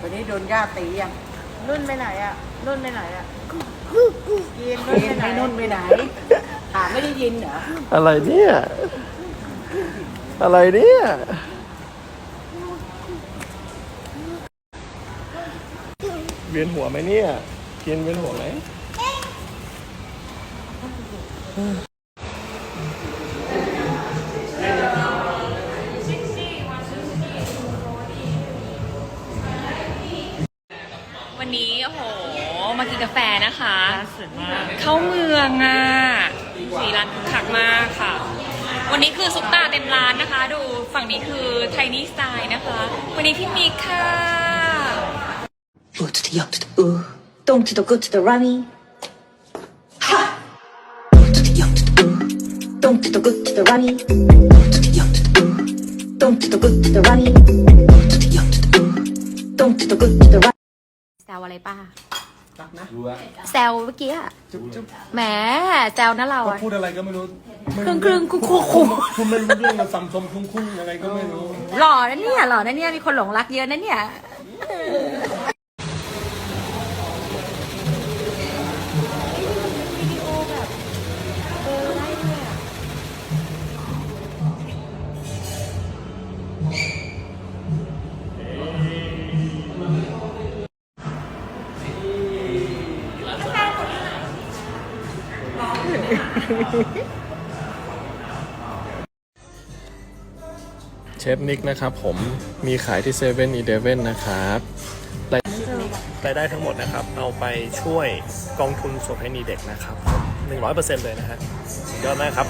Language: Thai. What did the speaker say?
วันนี้โดนย่าตียังนุ่นไปไหนอะนุ่นไปไหนอะกินนุ่นเรียไปนไหนไม่นุ่นไปไหนถามไม่ได้ยินเหรออะไรเนี่ย อะไรเนี่ย เวียนหัวไหมเนี่ยเพียนเวียนหัวไหม วันนี้โอ้โหมากินกาแฟนะคะ เข้าเมืองอะสีร้านคึกคักมากค่ะ วันนี้คือซุปตาเต็มร้านนะคะ ดูฝั่งนี้คือไทนี่สไตล์นะคะ วันนี้พี่มิกค่ะ Ooh to the young to the ooh. Don't to the good to the rummy. Ha! Ooh to the young to the ooh. Don't to the good to the rummy. Ooh to the young to the ooh. Don't to the good to the rummy. Ooh to the young to the ooh. Don't to the good to the rummy. แซวอะไรป้ารู้ว่าแซวเมื่อกี้อะจุ๊บจุ๊บแหมแซวนะเราอะพูดอะไรก็ไม่รู้ครึ่งครึ่งคู่คู่คู่คุณไม่รู้เรื่องมาซ้ำซมคุ้งคุ้งอะไรก็ไม่รู้ หล่อนะเนี่ยหล่อนะเนี่ยมีคนหลงรักเยอะนะเนี่ย เชฟนิกนะครับผมมีขายที่เซเว่นอีเดเว่นนะครับรายได้ทั้งหมดนะครับ เอาไปช่วยกองทุนโสเภณีเด็กนะครับ 100%เลยนะฮะยอดมากครับ